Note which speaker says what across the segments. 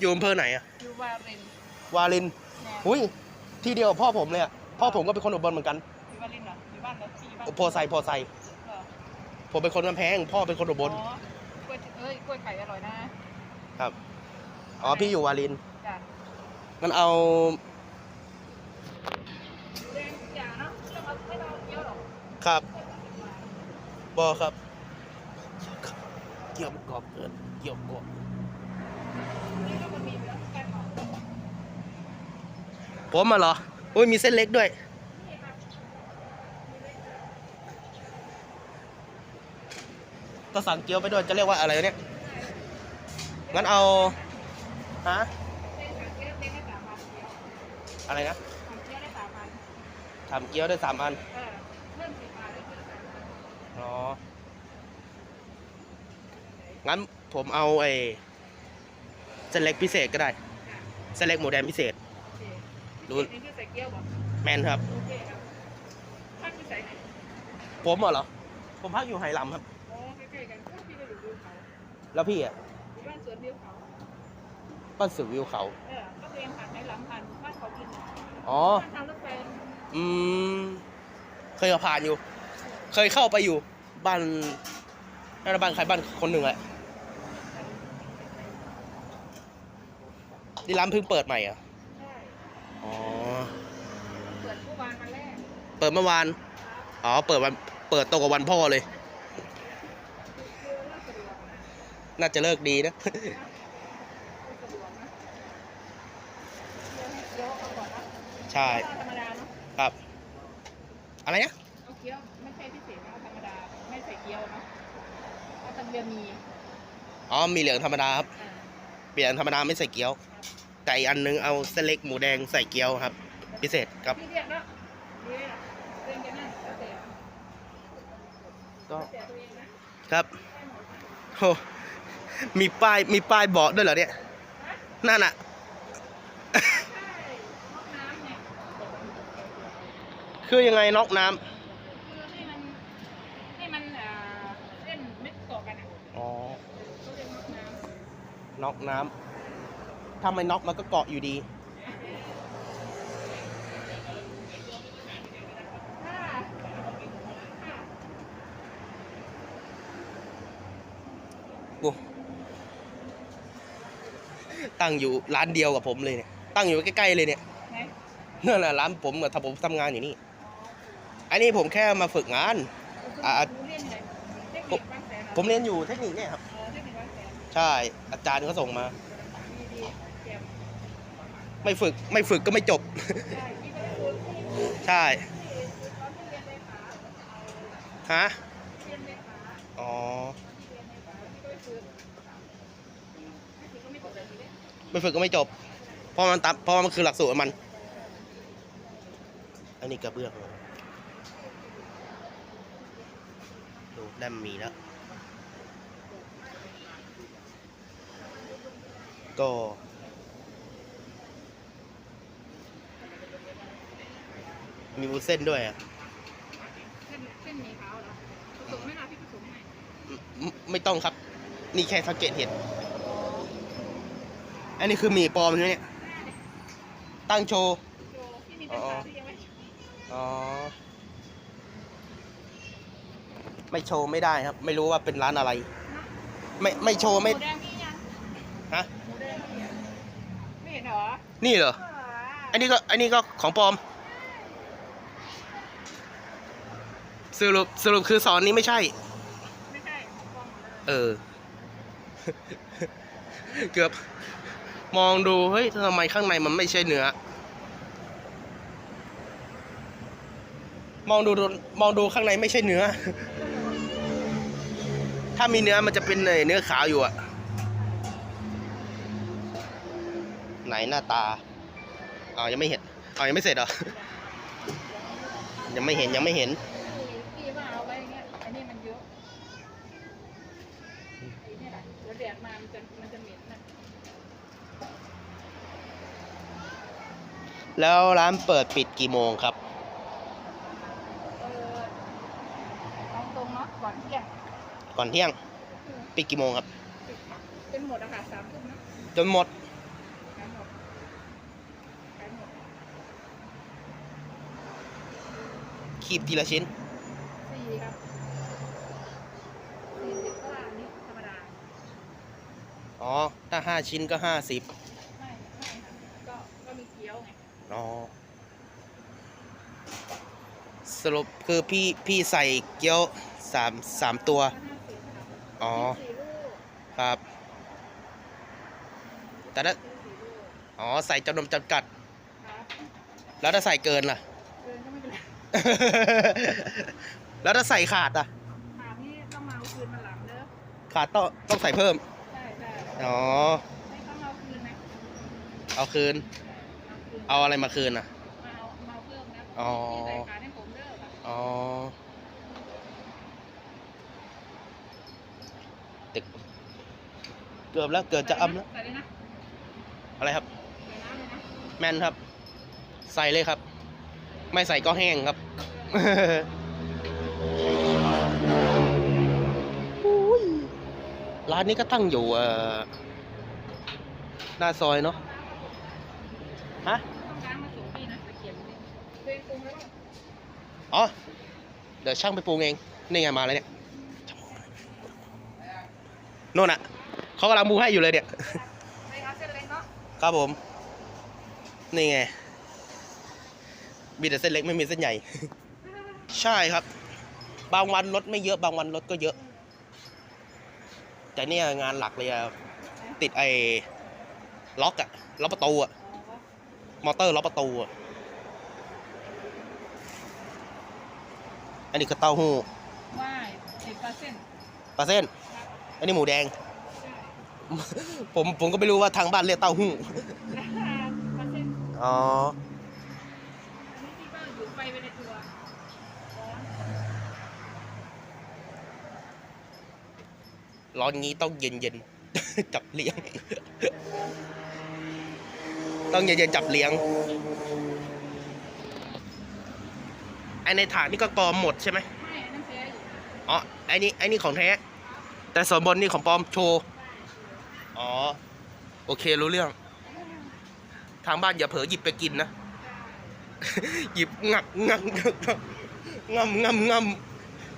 Speaker 1: อยู่อำเภอไหนอะ
Speaker 2: อยู่วาริน
Speaker 1: วาลิน
Speaker 2: แน่
Speaker 1: อุ้ยที่เดียวกับพ่อผมเลยอะพ่อผมก็เป็นคนอุบลเหมือนกัน
Speaker 2: อยู่วารินเหรออยู่บ้านเหรอที่บ้าน
Speaker 1: โพไซโพไซ
Speaker 2: เหรอ
Speaker 1: ผมเป็นคนกำแพง พ่อเป็นคนอุบล
Speaker 2: อ๋อกล้วยเอ้ยกล้วยไข่อร่อยนะครับ
Speaker 1: อ๋อพี่อยู่วาลิน
Speaker 2: จ้ะ
Speaker 1: งั้นเอา
Speaker 2: แดงอย่าเนาะไม่ต้องเอาไม่ต้องเอาเยอะหรอก
Speaker 1: ครับบอครับเกี่ยวกรอบเกินเกี่ยวกรอบ
Speaker 2: นี่ก็มันมีอยู่แล้วแกงหอม
Speaker 1: ผมมาเหรอ อุ้ยมีเส้นเล็กด้วย ก็สั่งเกี๊ยวไปด้วย จะเรียกว่าอะไรเนี่ย งั้นเอา ฮะ อะไรนะทำเกี๊ยวได้สามอัน
Speaker 2: เออเพิ่มสิบบาทได้เกี๊ยวสามพัน
Speaker 1: อ๋อ งั้นผมเอาไอ้เส้นเล็กพิเศษก็ได้เส้นเล็กหมูแดงพิเศษ รู้
Speaker 2: นี่คือใส่เกี๊ยวบอก
Speaker 1: แมนครับ
Speaker 2: โอเคครับถ้าคือใส่ไหน
Speaker 1: ผมเหรอ ผมพักอยู่ไหหลำครับ
Speaker 2: อ๋อใกล้ๆกันก็พี่ก็อยู่วิวเขา
Speaker 1: แล้วพี่อะ
Speaker 2: อยู่บ้านสวนวิวเขา
Speaker 1: บ้านสุดวิวเขา
Speaker 2: เออก็เรียนผ่านในหลังผ่านบ้านเขากินน่ะ
Speaker 1: อ๋อ
Speaker 2: บ้านทางรถไฟ
Speaker 1: อืม เคยผ่านอยู่ เคยเข้าไปอยู่ บ้านน่าจะบ้านใครบ้านคนหนึ่งแหละนี่ร้านเพิ่งเปิดใหม่เหรอะ
Speaker 2: ใช่
Speaker 1: อ๋อ
Speaker 2: เปิดผู้วานมาแรก
Speaker 1: เปิดเมื่อวาน อ๋อ เปิดวัน เปิดตรงกับวันพ่อเลย
Speaker 2: คือเลิกสะดวกนะ
Speaker 1: น่าจะเลิกดีนะ
Speaker 2: เลิกสะดวกนะเกี๊ยวให้เกี๊ยวเอาก่อนนะ
Speaker 1: ใช่
Speaker 2: เอาธรรมดาเนาะ
Speaker 1: ครับ อะไรนะ
Speaker 2: เอาเกี๊ยวไม่ใช่พิเศษนะเอาธรรมดาไม่ใส่เกี๊ยวเนาะเอาตังเบียร์มี
Speaker 1: อ๋อ มีเหลืองธรรมดาครับ
Speaker 2: อ่า
Speaker 1: เปลี่ยนธรรมดาไม่ใส่เกี๊ยว แต่อีกอันนึงเอาเส้นเล็กหมูแดงใส่เกี๊ยวครับ พิเศษครับ
Speaker 2: พี่เรียกแล้วเรียกเรียกกันนั่นแล้วแต่
Speaker 1: ก็
Speaker 2: แล้วแต่ตัวเองนะ
Speaker 1: ครับโอ้มีป้ายมีป้ายบอกด้วยเหรอเนี่ยนั่นอะ
Speaker 2: ใช่ห้องน้ำเนี่ย
Speaker 1: คือยังไงน็อกน้ำ
Speaker 2: คือให้มันให้มันอ่าเส้นเม็ดเกาะกันอะ
Speaker 1: อ๋อ
Speaker 2: เขาเรียกห้องน้ำ
Speaker 1: น็อกน้ำ ถ้าไม่น็อกมันก็เกาะอยู่ดี
Speaker 2: ถ้า
Speaker 1: โอ้ตั้งอยู่ร้านเดียวกับผมเลยเนี่ย ตั้งอยู่ใกล้ๆเลยเนี่ย
Speaker 2: ไหน
Speaker 1: นั่นแหละร้านผมกับถ้าผมทำงานอยู่นี่ อันนี้ผมแค่มาฝึกงานอ่า
Speaker 2: หนูเรียนไหนเทคนิคบางแสนเหรอ
Speaker 1: ผมเรียนอยู่เทคนิคเนี่ยครับ
Speaker 2: เออเทคนิคบางแสน
Speaker 1: ใช่ อาจารย์ก็ส่งมา
Speaker 2: ดีดีเจ็บ
Speaker 1: ไม่ฝึกไม่ฝึกก็ไม่จบ
Speaker 2: ใช่
Speaker 1: ฮะอ
Speaker 2: ไม่ฝึกก็ไม่จบ เพ
Speaker 1: ราะมันตับเพราะมันคือหลักสูตรมัน อันนี้กระเบื้องดูแลมมีแล้วก็ มีวุ้นเส้นด้วยอะ
Speaker 2: เส้นเส้นหมี่ขาวเหรอผสมไม่น่าพี่ผสมให้
Speaker 1: ไม่ไม่ต้องครับ นี่แค่สังเกตเห็น อันนี้คือหมี่ปลอมใช่ไหมเนี่ย ตั้งโชว์
Speaker 2: โยพี่มีเป็นขาที่ยังไม่
Speaker 1: อ๋อ ไม่โชว์ไม่ได้ครับ ไม่รู้ว่าเป็นร้านอะไร ไม่ไม่โชว์
Speaker 2: ห
Speaker 1: ไม่
Speaker 2: มูแดงมียัง
Speaker 1: ฮะ
Speaker 2: หมูแดงมียังไม่เห็นเหรอ
Speaker 1: นี่เหรอ อันนี้ก็ อันนี้ก็ของปลอม สรุปสรุปคือสอนนี้ไม่ใช่
Speaker 2: ไม่ใช่ของปลอมหมดเลย
Speaker 1: เออ เกือบ มองดู เฮ้ยทำไมข้างในมันไม่ใช่เนื้อ มองดูมองดูข้างในไม่ใช่เนื้อ ถ้ามีเนื้อมันจะเป็นเนื้อขาวอยู่อะไหนหน้าตาอ๋อยังไม่เห็นอ๋อยังไม่เสร็จเหรอ ยังไม่เห็นยังไม่เห็น
Speaker 2: แล้วแดดมามันจะมันจะเหม็นนะ
Speaker 1: แล้วร้านเปิดปิดกี่โมงครับ
Speaker 2: เออตรงตรงเนาะก่อนเที่ยง
Speaker 1: ก่อนเที่ยง ปิดกี่โมงครับ
Speaker 2: จนหมดอะค่ะสามทุ่มนะ
Speaker 1: จนหมด ขายหมดขา
Speaker 2: ยหมด ขีบที
Speaker 1: ละชิ้น ห้าชิ้นก็ห้าสิบ
Speaker 2: ไม่ไม่ค่ะก็ก็มีเกี๊ยวไง
Speaker 1: อ๋อสรุปคือพี่พี่ใส่เกี๊ยวสามสามตัว
Speaker 2: ก็ห้าสิบครับ
Speaker 1: อ๋อ
Speaker 2: สี่ลูก
Speaker 1: ครับ แต่ถ้า
Speaker 2: สี่ลูก
Speaker 1: อ๋อ ใส่จำนวนจำกัด
Speaker 2: ครับ
Speaker 1: แล้วถ้าใส่เกินล่ะ
Speaker 2: เกินก็ไม่เป็นไร
Speaker 1: แล้วถ้าใส่ขาดอะ
Speaker 2: ถามนี่ต้องมาเอาคืนมาหลังเด้อ
Speaker 1: ขาดต้องต้องใส่เพิ่ม
Speaker 2: ใช่ใช่
Speaker 1: อ๋อ
Speaker 2: ไม่ต้องเอาคืนนะ
Speaker 1: เอาคืน
Speaker 2: เอาคืน
Speaker 1: เอาอะไรมาคืนอะ
Speaker 2: มาเอามาเอาเพิ่มนะ
Speaker 1: อ๋อ
Speaker 2: ที่ใส่ขาให้ผมเด้อค่ะ
Speaker 1: อ๋อ ตึก เกือบแล้วเกือบจะอ้ำแล้ว
Speaker 2: ใส่เลยนะ
Speaker 1: อะไรครับ
Speaker 2: ใส่น้ำเลยนะ
Speaker 1: แม่นครับ ใส่เลยครับ ไม่ใส่ก็แห้งครับอุ๊ ร้านนี้ก็ตั้งอยู่เออหน้าซอยเนาะฮะ
Speaker 2: อ๋
Speaker 1: อ เดี๋ยวช่างไปปรุงเอง นี่ไงมาแล้วเนี่ยโน่นอะเขากำลังมูให้อยู่เลยเนี่ย
Speaker 2: ไม่เอาเส้นเล็ก
Speaker 1: ครับผม นี่ไง มีแต่เส้นเล็กไม่มีเส้นใหญ่ ใช่ครับ บางวันรถไม่เยอะ บางวันรถก็เยอะ แต่เนี่ยงานหลักเลยอะติดไอ้ล็อกอะล็อกประตูอะ
Speaker 2: อ๋อ
Speaker 1: มอเตอร์ล็อกประตูอะอันนี้ก็เต้าหู้
Speaker 2: ไม่สิบเปอร์เซ็นต์
Speaker 1: ปลาเส้น อันนี้หมูแดง ผมผมก็ไม่รู้ว่าทางบ้านเรียกเต้าหู้
Speaker 2: เปอร์เซ็นต์
Speaker 1: อ๋อ
Speaker 2: อันนี้ที่บ้านอยู่ไฟไปในตัวร้อน
Speaker 1: ร้อนงี้ต้องเย็นเย็นๆจับเลี้ยง ต้องเย็นเย็นๆจับเลี้ยงไอในถาดนี่ก็กรอมหมดใช่ไหม
Speaker 2: ไม่อันนั้นแพ้อยู่
Speaker 1: อ๋อไอนี่ไอนี่ของแท้ แต่ส่วนบนนี่ของปลอมโชว์ อ๋อ โอเครู้เรื่อง ทางบ้านอย่าเผลอหยิบไปกินนะ หยิบงักงักงักงักงำงำง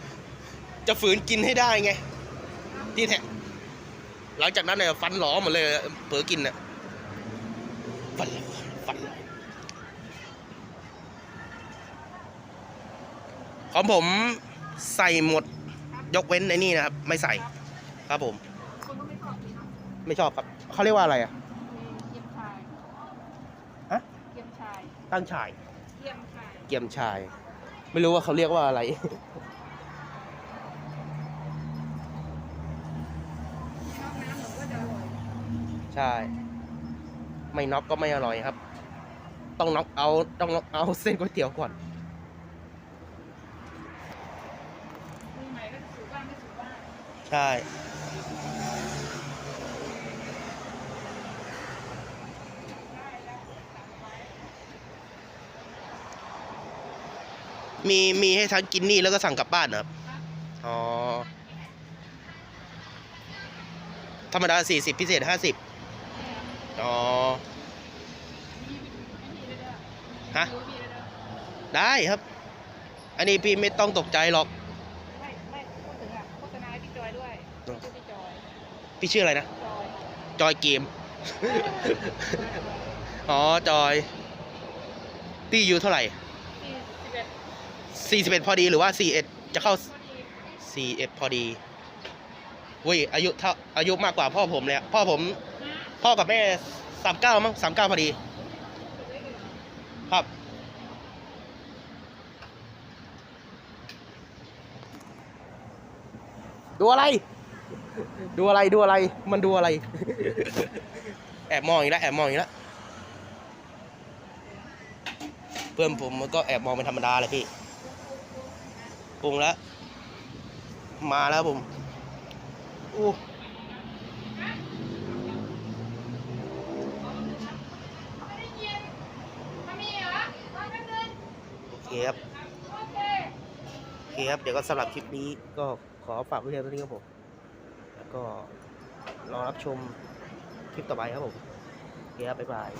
Speaker 1: ำจะฝืนกินให้ได้ไง ที่แท้หลังจากนั้นเนี่ยฟันหลอหมดเลยเผลอกินน่ะฟันหลอฟันหลอของผมใส่หมดยกเว้นในนี่นะครับ ไม่ใส่ ครับผม
Speaker 2: คนก็ไม่ชอบกินเนาะ
Speaker 1: ไม่ชอบครับเขาเรียกว่าอะไรอะ
Speaker 2: เกี๊ยมชาย
Speaker 1: ฮะ
Speaker 2: เกี๊ยมชาย
Speaker 1: ตั้งฉาย
Speaker 2: เกี๊ยมชาย
Speaker 1: เกียมชาย ไม่รู้ว่าเขาเรียกว่าอะไร ใช่ ไม่น็อกก็ไม่อร่อยครับ ต้องน็อกเอาต้องน็อกเอาเส้นก๋วยเตี๋ยวก่อน
Speaker 2: ใช่
Speaker 1: มีมีให้ทั้งกินนี่แล้วก็สั่งกลับบ้านเหรอครับ อ๋อ ธรรมดาสี่สิบพิเศษห้าสิบ ฮะ
Speaker 2: ดูมีเลยเด้อ
Speaker 1: ได้ครับ อันนี้พี่ไม่ต้องตกใจหรอก
Speaker 2: ไม่ไม่พูดถึงอะโฆษณาให้พี่จอยด้วย
Speaker 1: อืม
Speaker 2: ชื่อพี่จอย
Speaker 1: พี่ชื่ออะไรนะ
Speaker 2: จอย
Speaker 1: จอยเกม อ๋อจอยพี่อายู่เท่าไหร่
Speaker 2: ที่สิบเอ็ด
Speaker 1: สี่สิบเอ็ดพอดีหรือว่าสี่เอ็ดจะเข้า
Speaker 2: พอดี
Speaker 1: สี่เอ็ดพอดีเว้ยอายุเท่าอายุมากกว่าพ่อผมเลยอะพ่อผม
Speaker 2: นะ
Speaker 1: พ่อกับแม่สามเก้ามั้งสามเก้าพอดี ครับ ดูอะไร ดูอะไรดูอะไร มันดูอะไร แอบมองอีกแล้วแอบมองอีกแล้วเพื่อนผมมันก็แอบมองเป็นธรรมดาเลยพี่ปรุงแล้ว มาแล้วผมอู้
Speaker 2: ไม่ได้ยินมันมีเหรอรอแป๊บนึง
Speaker 1: โอเคครับ
Speaker 2: โอเค
Speaker 1: ครับ เดี๋ยวก็สำหรับคลิปนี้ก็ ขอฝากไว้เพียงเท่านี้ครับผม แล้วก็รอรับชมคลิปต่อไปครับผมเกียรับบ๊ายบาย